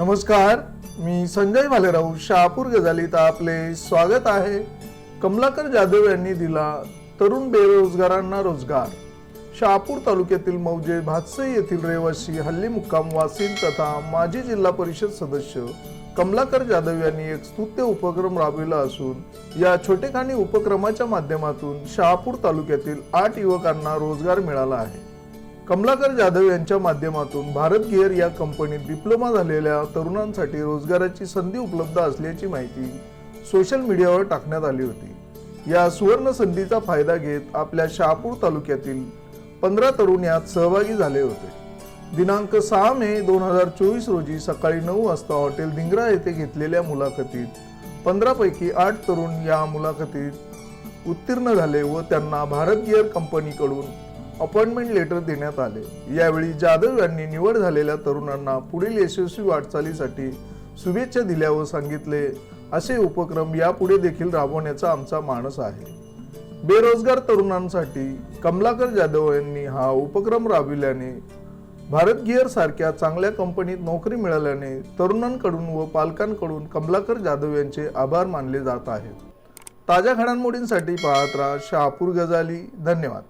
नमस्कार मी संजय भालेराव शहापूर गजालीत आपले स्वागत आहे. कमलाकर जाधव यांनी दिला तरुण बेरोजगारांना रोजगार. शहापूर तालुक्यातील मौजे भातसे येथील रहिवासी हल्ली मुक्काम वासिल तथा माजी जिल्हा परिषद सदस्य कमलाकर जाधव यांनी एक स्तुत्य उपक्रम राबविला असून या छोटेखानी उपक्रमाच्या माध्यमातून शहापूर तालुक्यातील आठ युवकांना रोजगार मिळाला आहे. कमलाकर जाधव यांच्या माध्यमातून भारत गिअर या कंपनीत डिप्लोमा झालेल्या तरुणांसाठी रोजगाराची संधी उपलब्ध असल्याची माहिती सोशल मीडियावर टाकण्यात आली होती. या सुवर्ण संधीचा फायदा घेत आपल्या शहापूर तालुक्यातील पंधरा तरुण यात सहभागी झाले होते. दिनांक सहा मे दोन हजार चोवीस रोजी सकाळी नऊ वाजता हॉटेल धिंगरा येथे घेतलेल्या मुलाखतीत पंधरा पैकी आठ तरुण या मुलाखतीत उत्तीर्ण झाले व त्यांना भारत गिअर कंपनीकडून अपॉइंटमेंट लेटर देण्यात आले. यावेळी जाधव यांनी निवड झालेल्या तरुणांना पुढील यशस्वी वाटचालीसाठी शुभेच्छा दिल्या व सांगितले. असे उपक्रम यापुढे देखील राबवण्याचा आमचा मानस आहे. बेरोजगार तरुणांसाठी कमलाकर जाधव यांनी हा उपक्रम राबविल्याने भारत गिअर सारख्या चांगल्या कंपनीत नोकरी मिळाल्याने तरुणांकडून व पालकांकडून कमलाकर जाधव यांचे आभार मानले जात आहेत. ताज्या घडामोडींसाठी पाहत राहा शहापूर गजाली. धन्यवाद.